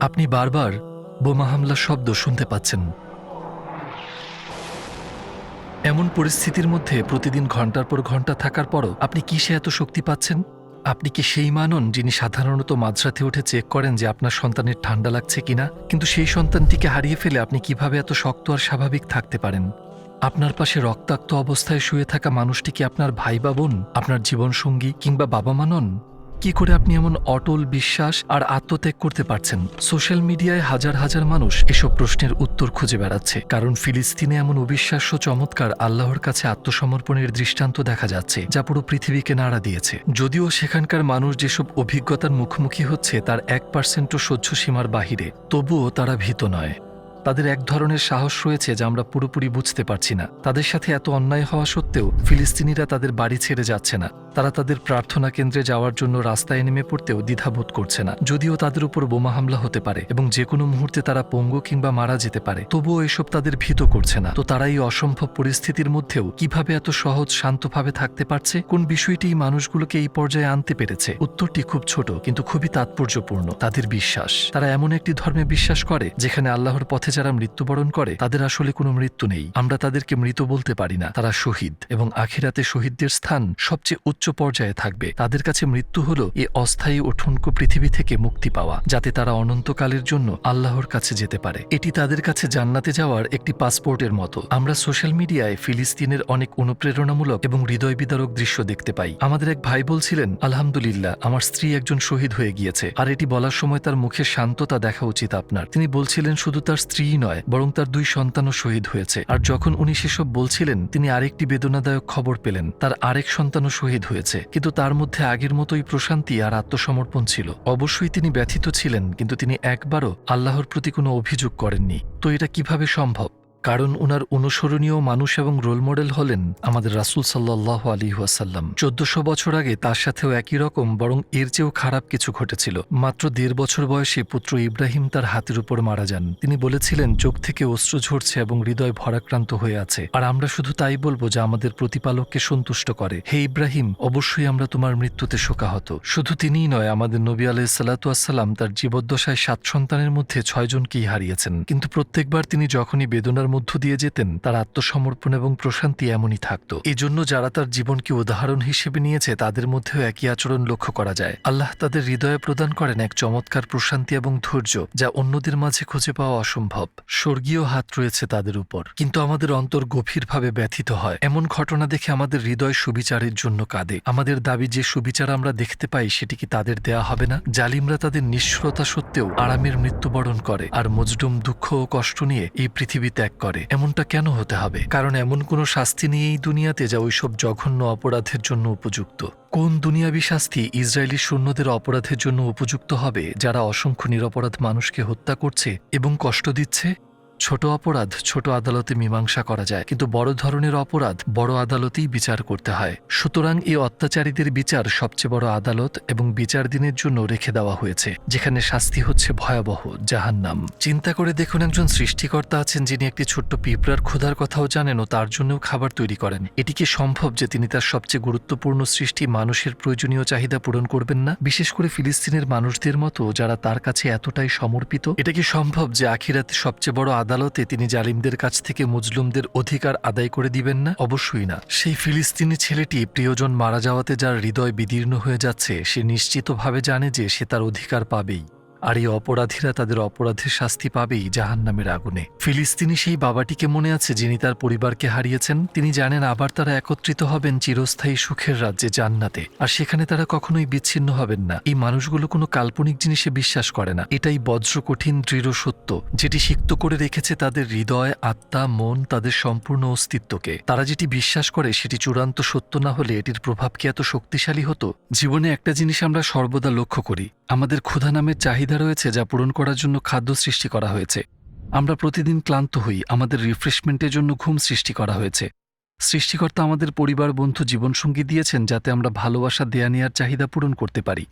আপনি বারবার বোমা হামলার শব্দ শুনতে পাচ্ছেন। এমন পরিস্থিতির মধ্যে প্রতিদিন ঘণ্টার পর ঘণ্টা থাকার পরও আপনি কিসে এত শক্তি পাচ্ছেন? আপনি কি সেই মানন যিনি সাধারণত মাঝরাতে উঠে চেক করেন যে আপনার সন্তানের ঠান্ডা লাগছে কিনা? কিন্তু সেই সন্তানটিকে হারিয়ে ফেলে আপনি কীভাবে এত শক্ত আর স্বাভাবিক থাকতে পারেন? আপনার পাশে রক্তাক্ত অবস্থায় শুয়ে থাকা মানুষটি কি আপনার ভাই বা বোন, আপনার জীবনসঙ্গী কিংবা বাবা মা নন? কি করে আপনি এমন অটল বিশ্বাস আর আত্মত্যাগ করতে পারছেন? সোশ্যাল মিডিয়ায় হাজার হাজার মানুষ এসব প্রশ্নের উত্তর খুঁজে বেড়াচ্ছে। কারণ ফিলিস্তিনে এমন অবিশ্বাস্য চমৎকার আল্লাহর কাছে আত্মসমর্পণের দৃষ্টান্ত দেখা যাচ্ছে, যা পুরো পৃথিবীকে নাড়া দিয়েছে। যদিও সেখানকার মানুষ যেসব অভিজ্ঞতার মুখোমুখি হচ্ছে, তার এক পার্সেন্টও সহ্য সীমার বাহিরে, তবুও তারা ভীত নয়। তাদের এক ধরনের সাহস রয়েছে যা আমরা পুরোপুরি বুঝতে পারছি না। তাদের সাথে এত অন্যায় হওয়া সত্ত্বেও ফিলিস্তিনিরা তাদের বাড়ি ছেড়ে যাচ্ছে না। তারা তাদের প্রার্থনা কেন্দ্রে যাওয়ার জন্য রাস্তায় নেমে পড়তেও দ্বিধাবোধ করছে না। যদিও তাদের উপর বোমা হামলা হতে পারে এবং যে কোনো মুহূর্তে তারা পঙ্গু কিংবা মারা যেতে পারে, তবুও এসব তাদের ভীত করছে না। তো তারা এই অসম্ভব পরিস্থিতির মধ্যেও কীভাবে এত সহজ শান্তভাবে থাকতে পারছে? কোন বিষয়টি মানুষগুলোকে এই পর্যায়ে আনতে পেরেছে? উত্তরটি খুব ছোট, কিন্তু খুবই তাৎপর্যপূর্ণ, তাদের বিশ্বাস। তারা এমন একটি ধর্মে বিশ্বাস করে, যেখানে আল্লাহর পথে যারা মৃত্যুবরণ করে, তাদের আসলে কোনো মৃত্যু নেই। আমরা তাদেরকে মৃত বলতে পারি না। তারা শহীদ এবং আখিরাতে শহীদদের স্থান সবচেয়ে উচ্চ পর্যায়ে থাকবে। তাদের কাছে মৃত্যু হলো এ অস্থায়ী ও ঠুনকো পৃথিবী থেকে মুক্তি পাওয়া, যাতে তারা অনন্তকালের জন্য আল্লাহর কাছে যেতে পারে। এটি তাদের কাছে জান্নাতে যাওয়ার একটি পাসপোর্টের মতো। আমরা সোশ্যাল মিডিয়ায় ফিলিস্তিনের অনেক অনুপ্রেরণামূলক এবং হৃদয় বিদারক দৃশ্য দেখতে পাই। আমাদের এক ভাই বলছিলেন, আলহামদুলিল্লাহ, আমার স্ত্রী একজন শহীদ হয়ে গিয়েছে। আর এটি বলার সময় তার মুখে শান্ততা দেখা উচিত আপনার। তিনি বলছিলেন, শুধু তার স্ত্রীই নয়, বরং তার দুই সন্তানও শহীদ হয়েছে। আর যখন উনি সেসব বলছিলেন, তিনি আরেকটি বেদনাদায়ক খবর পেলেন। তার আরেক সন্তানও শহীদ হয়েছে। কিন্তু তার মধ্যে আগের মতোই প্রশান্তি আর আত্মসমর্পণ ছিল। অবশ্যই তিনি ব্যথিত ছিলেন, কিন্তু তিনি একবারও আল্লাহর প্রতি কোনো অভিযোগ করেননি। তো এটা কীভাবে সম্ভব? কারণ উনার অনুসরণীয় মানুষ এবং রোল মডেল হলেন আমাদের রাসুল সাল্লাহ আলী ওয়াসাল্লাম। চোদ্দশো বছর আগে তার সাথেও একই রকম, বরং এর চেয়েও খারাপ কিছু ঘটেছিল। মাত্র দেড় বছর বয়সে পুত্র ইব্রাহিম তার হাতের উপর মারা যান। তিনি বলেছিলেন, চোখ থেকে অশ্রু ঝরছে এবং হৃদয় ভরাক্রান্ত হয়ে আছে। আর আমরা শুধু তাই বলব যা আমাদের প্রতিপালককে সন্তুষ্ট করে। হে ইব্রাহিম, অবশ্যই আমরা তোমার মৃত্যুতে শোকাহত। শুধু তিনিই নয়, আমাদের নবী আলাহ সাল্লাতুয়াসাল্লাম তার জীবদ্দশায় সাত সন্তানের মধ্যে ছয়জনকেই হারিয়েছেন। কিন্তু প্রত্যেকবার তিনি যখনই বেদনার মধ্য দিয়ে যেতেন, তার আত্মসমর্পণ এবং প্রশান্তি এমনই থাকত। এজন্য যারা তার জীবনকে উদাহরণ হিসেবে নিয়েছে, তাদের মধ্যেও একই আচরণ লক্ষ্য করা যায়। আল্লাহ তাদের হৃদয়ে প্রদান করেন এক চমৎকার প্রশান্তি এবং ধৈর্য, যা অন্যদের মাঝে খুঁজে পাওয়া অসম্ভব। স্বর্গীয় হাত রয়েছে তাদের উপর। কিন্তু আমাদের অন্তর গভীরভাবে ব্যথিত হয়। এমন ঘটনা দেখে আমাদের হৃদয় সুবিচারের জন্য কাঁদে। আমাদের দাবি, যে সুবিচার আমরা দেখতে পাই, সেটি কি তাদের দেয়া হবে না? জালিমরা তাদের নিঃস্বতা সত্ত্বেও আরামের মৃত্যুবরণ করে। আর মজডুম দুঃখ ও কষ্ট নিয়ে এই পৃথিবী ত্যাগ করে। এমনটা কেন হতে হবে? কারণ এমন কোনো শাস্তি নিয়ে এই দুনিয়াতে যা ওইসব জঘন্য অপরাধের জন্য উপযুক্ত। কোন দুনিয়াবি শাস্তি ইসরায়েলি সৈন্যদের অপরাধের জন্য উপযুক্ত হবে, যারা অসংখ্য নিরপরাধ মানুষকে হত্যা করছে এবং কষ্ট দিচ্ছে? ছোট অপরাধ ছোট আদালতে মীমাংসা করা যায়, কিন্তু বড় ধরনের অপরাধ বড় আদালতেই বিচার করতে হয়। সুতরাং এই অত্যাচারীদের বিচার সবচেয়ে বড় আদালত এবং বিচার দিনের জন্য রেখে দেওয়া হয়েছে, যেখানে শাস্তি হচ্ছে ভয়াবহ জাহান্নাম। চিন্তা করে দেখুন একজন সৃষ্টিকর্তা আছেন যিনি একটি ছোট্ট পিঁপড়ার ক্ষুধার কথাও জানেন ও তার জন্যও খাবার তৈরি করেন। এটি কি সম্ভব যে তিনি তার সবচেয়ে গুরুত্বপূর্ণ সৃষ্টি মানুষের প্রয়োজনীয় চাহিদা পূরণ করবেন না? বিশেষ করে ফিলিস্তিনের মানুষদের মতো যারা তার কাছে এতটাই সমর্পিত? এটা কি সম্ভব যে আখিরাতে সবচেয়ে বড় তিনি জালিমদের কাছ থেকে মুজলুমদের অধিকার আদায় করে দিবেন না? অবশ্যই না। সেই ফিলিস্তিনি ছেলেটি প্রিয়জন মারা যাওয়াতে যার হৃদয় বিদীর্ণ হয়ে যাচ্ছে, সে নিশ্চিতভাবে জানে যে সে তার অধিকার পাবেই। আর এই অপরাধীরা তাদের অপরাধের শাস্তি পাবেই জাহান নামের আগুনে। ফিলিস্তিনি সেই বাবাটিকে মনে আছে যিনি তার পরিবারকে হারিয়েছেন? তিনি জানেন আবার তারা একত্রিত হবেন চিরস্থায়ী সুখের রাজ্যে, জান্নাতে। আর সেখানে তারা কখনোই বিচ্ছিন্ন হবেন না। এই মানুষগুলো কোনো কাল্পনিক জিনিসে বিশ্বাস করে না। এটাই বজ্র কঠিন, দৃঢ় সত্য, যেটি সিক্ত করে রেখেছে তাদের হৃদয়, আত্মা, মন, তাদের সম্পূর্ণ অস্তিত্বকে। তারা যেটি বিশ্বাস করে সেটি চূড়ান্ত সত্য না হলে এটির প্রভাব কি এত শক্তিশালী হতো? জীবনে একটা জিনিস আমরা সর্বদা লক্ষ্য করি আমাদের ক্ষুধা নামের চাহিদা রয়েছে যা পূরণ করার জন্য খাদ্য সৃষ্টি করা হয়েছে। আমরা প্রতিদিন ক্লান্ত হই, আমাদের রিফ্রেশমেন্টের জন্য ঘুম সৃষ্টি করা হয়েছে। সৃষ্টিকর্তা আমাদের পরিবার, বন্ধু, জীবনসঙ্গী দিয়েছেন যাতে আমরা ভালোবাসা দেয়া নেওয়ার চাহিদা পূরণ করতে পারি।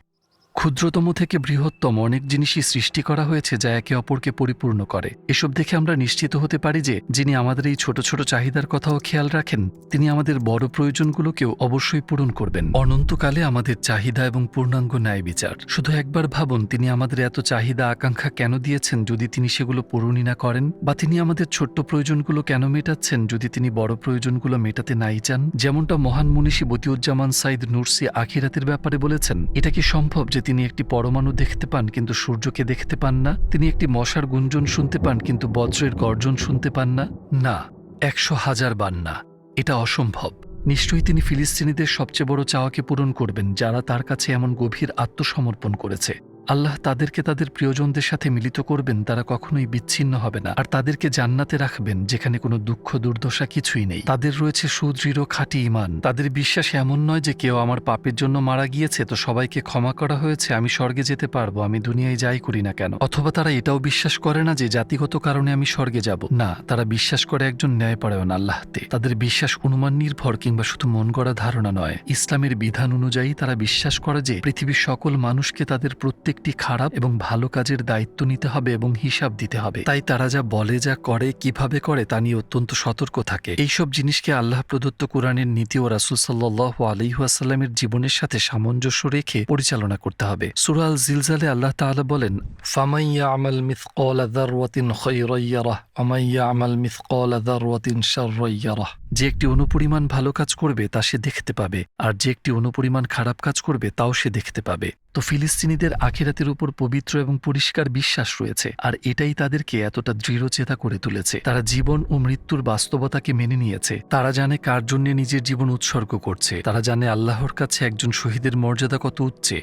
ক্ষুদ্রতম থেকে বৃহত্তম অনেক জিনিসই সৃষ্টি করা হয়েছে যা একে অপরকে পরিপূর্ণ করে। এসব দেখে আমরা নিশ্চিত হতে পারি যে, যিনি আমাদের এই ছোট ছোট চাহিদার কথাও খেয়াল রাখেন, তিনি আমাদের বড় প্রয়োজনগুলোকেও অবশ্যই পূরণ করবেন। অনন্তকালে আমাদের চাহিদা এবং পূর্ণাঙ্গ ন্যায় বিচার। শুধু একবার ভাবুন, তিনি আমাদের এত চাহিদা আকাঙ্ক্ষা কেন দিয়েছেন যদি তিনি সেগুলো পূরণই না করেন? বা তিনি আমাদের ছোট্ট প্রয়োজনগুলো কেন মেটাচ্ছেন যদি তিনি বড় প্রয়োজনগুলো মেটাতে নাই চান? যেমনটা মহান মনীষী বতিউজ্জামান সাইদ নুরসি আখিরাতের ব্যাপারে বলেছেন, এটা কি সম্ভব যে তিনি একটি পরমাণু দেখতে পান, কিন্তু সূর্যকে দেখতে পান না। তিনি একটি মশার গুঞ্জন শুনতে পান, কিন্তু বজ্রের গর্জন শুনতে পান না। না, একশো হাজার বার না। এটা অসম্ভব। নিশ্চয়ই তিনি ফিলিস্তিনিদের সবচেয়ে বড় চাওয়াকে পূরণ করবেন, যারা তার কাছে এমন গভীর আত্মসমর্পণ করেছে। আল্লাহ তাদেরকে তাদের প্রিয়জনদের সাথে মিলিত করবেন, তারা কখনোই বিচ্ছিন্ন হবে না। আর তাদেরকে জান্নাতে রাখবেন, যেখানে কোনো দুঃখ, দুর্দশা কিছুই নেই। তাদের রয়েছে সুদৃঢ়, খাঁটি ইমান তাদের বিশ্বাস এমন নয় যে কেউ আমার পাপের জন্য মারা গিয়েছে, তো সবাইকে ক্ষমা করা হয়েছে, আমি স্বর্গে যেতে পারব, আমি দুনিয়ায় যাই করি না কেন? অথবা তারা এটাও বিশ্বাস করে না যে জাতিগত কারণে আমি স্বর্গে যাব। না, তারা বিশ্বাস করে একজন ন্যায়পরায়ণ আল্লাহতে। তাদের বিশ্বাস অনুমান নির্ভর কিংবা শুধু মন গড়া ধারণা নয়। ইসলামের বিধান অনুযায়ী তারা বিশ্বাস করে যে পৃথিবীর সকল মানুষকে তাদের প্রত্যেকটি খারাপ এবং ভালো কাজের দায়িত্ব নিতে হবে এবং হিসাব দিতে হবে। তাই তারা যা বলে, যা করে, কীভাবে করে তা নিয়ে অত্যন্ত সতর্ক থাকে। এইসব জিনিসকে আল্লাহ প্রদত্ত কোরআনের নীতি ও রাসুল সাল্লাহ আলহিহাসাল্লামের জীবনের সাথে সামঞ্জস্য রেখে পরিচালনা করতে হবে। সুরাল জিলজালে আল্লাহ তাআলা বলেন ফামাইয়া আমাল মিথকল দারওয়াতিন খৈরయ్যারাহ আমাইয়া আমাল মিথকল দারওয়াতিন শাররাহ যে একটি অনুপরিমাণ ভালো কাজ করবে, তা সে দেখতে পাবে। আর যে একটি অনুপরিমাণ খারাপ কাজ করবে, তাও সে দেখতে পাবে। তো ফিলিস্তিনিদের আখেরাতের উপর পবিত্র এবং পরিষ্কার বিশ্বাস রয়েছে, আর এটাই তাদেরকে এতটা দৃঢ়চেতা করে তুলেছে। তারা জীবন ও মৃত্যুর বাস্তবতাকে মেনে নিয়েছে। তারা জানে কার জন্য নিজের জীবন উৎসর্গ করছে। তারা জানে আল্লাহর কাছে একজন শহীদের মর্যাদা কত উচ্চে।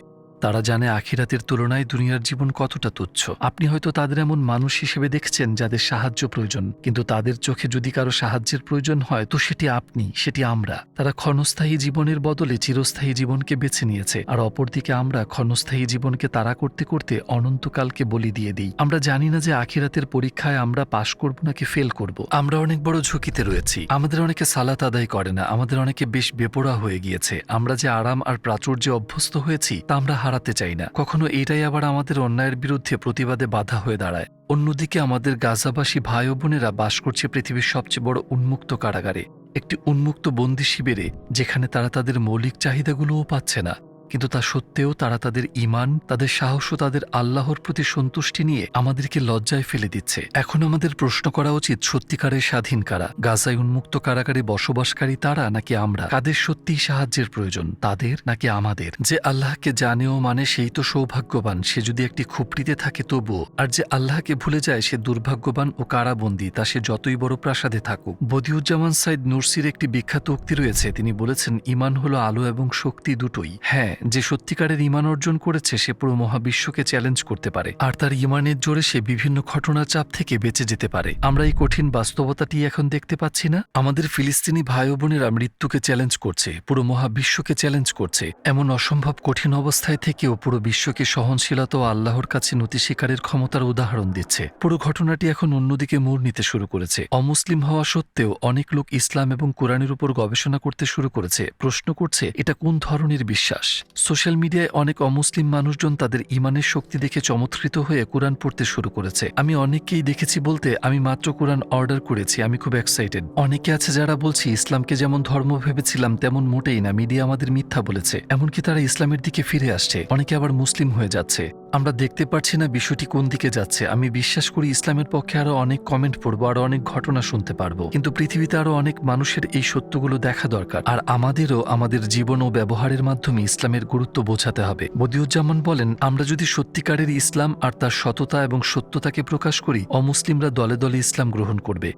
তারা জানে আখিরাতের তুলনায় দুনিয়ার জীবন কতটা তুচ্ছ। আপনি হয়তো তাদের এমন মানুষ হিসেবে দেখছেন যাদের সাহায্য প্রয়োজন, কিন্তু তাদের চোখে যদি কারও সাহায্যের প্রয়োজন হয়, তো সেটি আপনি, সেটি আমরা। তারা ক্ষণস্থায়ী জীবনের বদলে চিরস্থায়ী জীবনকে বেছে নিয়েছে, আর অপরদিকে আমরা ক্ষণস্থায়ী জীবনকে তাড়া করতে করতে অনন্তকালকে বলি দিয়ে দিই। আমরা জানি না যে আখিরাতের পরীক্ষায় আমরা পাশ করব নাকি ফেল করব। আমরা অনেক বড় ঝুঁকিতে রয়েছি। আমাদের অনেকে সালাত আদায় করে না, আমাদের অনেকে বেশ বেপরোয়া হয়ে গিয়েছে। আমরা যে আরাম আর প্রাচুর্যে অভ্যস্ত হয়েছি, তা আমরা হারাতে চাই না। কখনো এটাই আবার আমাদের অন্যায়ের বিরুদ্ধে প্রতিবাদে বাধা হয়ে দাঁড়ায়। অন্যদিকে আমাদের গাজাবাসী ভাই বোনেরা বাস করছে পৃথিবীর সবচেয়ে বড় উন্মুক্ত কারাগারে, একটি উন্মুক্ত বন্দি শিবিরে, যেখানে তারা তাদের মৌলিক চাহিদাগুলোও পাচ্ছে না। কিন্তু তা সত্ত্বেও তারা তাদের ইমান তাদের সাহস ও তাদের আল্লাহর প্রতি সন্তুষ্টি নিয়ে আমাদেরকে লজ্জায় ফেলে দিচ্ছে। এখন আমাদের প্রশ্ন করা উচিত, সত্যিকারের স্বাধীন কারা? গাজায় উন্মুক্ত কারাগারে বসবাসকারী তারা নাকি আমরা? কাদের সত্যিই সাহায্যের প্রয়োজন, তাদের নাকি আমাদের? যে আল্লাহকে জানেও মানে সেই তো সৌভাগ্যবান, সে যদি একটি খুপড়িতে থাকে তবুও, আর যে আল্লাহকে ভুলে যায় সে দুর্ভাগ্যবান ও কারাবন্দী, তা সে যতই বড় প্রাসাদে থাকুক। বদিউজ্জামান সাইদ নুরসির একটি বিখ্যাত উক্তি রয়েছে, তিনি বলেছেন ইমান হলো আলো এবং শক্তি দুটোই। হ্যাঁ যে সত্যিকারের ইমান অর্জন করেছে, সে পুরো মহাবিশ্বকে চ্যালেঞ্জ করতে পারে। আর তার ইমানের জোরে সে বিভিন্ন ঘটনার চাপ থেকে বেঁচে যেতে পারে। আমরা এই কঠিন বাস্তবতাটি এখন দেখতে পাচ্ছি না? আমাদের ফিলিস্তিনি ভাই বোনেরা মৃত্যুকে চ্যালেঞ্জ করছে, পুরো মহাবিশ্বকে চ্যালেঞ্জ করছে। এমন অসম্ভব কঠিন অবস্থায় থেকেও পুরো বিশ্বকে সহনশীলতা ও আল্লাহর কাছে নতি স্বীকারের ক্ষমতার উদাহরণ দিচ্ছে। পুরো ঘটনাটি এখন অন্যদিকে মোড় নিতে শুরু করেছে। অমুসলিম হওয়া সত্ত্বেও অনেক লোক ইসলাম এবং কোরআনের উপর গবেষণা করতে শুরু করেছে। প্রশ্ন করছে, এটা কোন ধরনের বিশ্বাস? সোশ্যাল মিডিয়ায় অনেক অমুসলিম মানুষজন তাদের ইমানের শক্তি দেখে চমৎকৃত হয়ে কোরআন পড়তে শুরু করেছে। আমি অনেককেই দেখেছি বলতে আমি মাত্র কোরআন অর্ডার করেছি, আমি খুব এক্সাইটেড অনেকে আছে যারা বলছি, ইসলামকে যেমন ধর্ম ভেবেছিলাম, তেমন মোটেই না, মিডিয়া আমাদের মিথ্যা বলেছে। এমনকি তারা ইসলামের দিকে ফিরে আসছে, অনেকে আবার মুসলিম হয়ে যাচ্ছে। আমরা দেখতে পারছি না বিষয়টি কোন দিকে যাচ্ছে। আমি বিশ্বাস করি ইসলামের পক্ষে আরও অনেক কমেন্ট পড়ব, আরও অনেক ঘটনা শুনতে পারব। কিন্তু পৃথিবীতে আরও অনেক মানুষের এই সত্যগুলো দেখা দরকার। আর আমাদেরও আমাদের জীবন ও ব্যবহারের মাধ্যমে ইসলামের গুরুত্ব বোঝাতে হবে। বদিউজ্জামান বলেন, আমরা যদি সত্যিকারের ইসলাম আর তার সততা এবং সত্যতাকে প্রকাশ করি, অমুসলিমরা দলে দলে ইসলাম গ্রহণ করবে।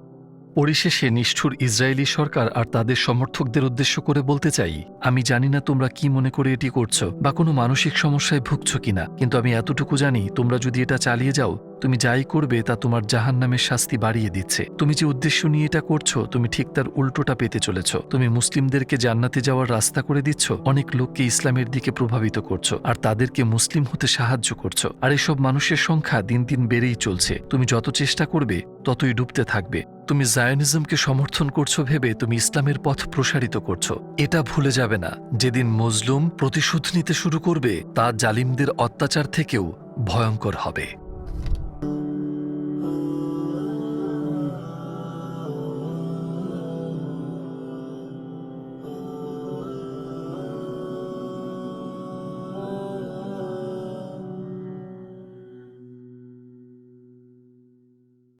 পরিশেষে নিষ্ঠুর ইসরায়েলি সরকার আর তাদের সমর্থকদের উদ্দেশ্য করে বলতে চাই, আমি জানি না তোমরা কি মনে করে এটি করছ বা কোনো মানসিক সমস্যায় ভুগছ কিনা, কিন্তু আমি এতটুকু জানি, তোমরা যদি এটা চালিয়ে যাও তুমি যাই করবে তা তোমার জাহান নামের শাস্তি বাড়িয়ে দিচ্ছে। তুমি যে উদ্দেশ্য নিয়ে এটা করছ, তুমি ঠিক তার উল্টোটা পেতে চলেছ। তুমি মুসলিমদেরকে জান্নাতে যাওয়ার রাস্তা করে দিচ্ছ, অনেক লোককে ইসলামের দিকে প্রভাবিত করছ, আর তাদেরকে মুসলিম হতে সাহায্য করছ। আর এসব মানুষের সংখ্যা দিন দিন বেড়েই চলছে। তুমি যত চেষ্টা করবে, ততই ডুবতে থাকবে। তুমি জায়নিজমকে সমর্থন করছ ভেবে তুমি ইসলামের পথ প্রসারিত করছ। এটা ভুলে যাবে না, যেদিন মজলুম প্রতিশোধ নিতে শুরু করবে, তা জালিমদের অত্যাচার থেকেও ভয়ঙ্কর হবে।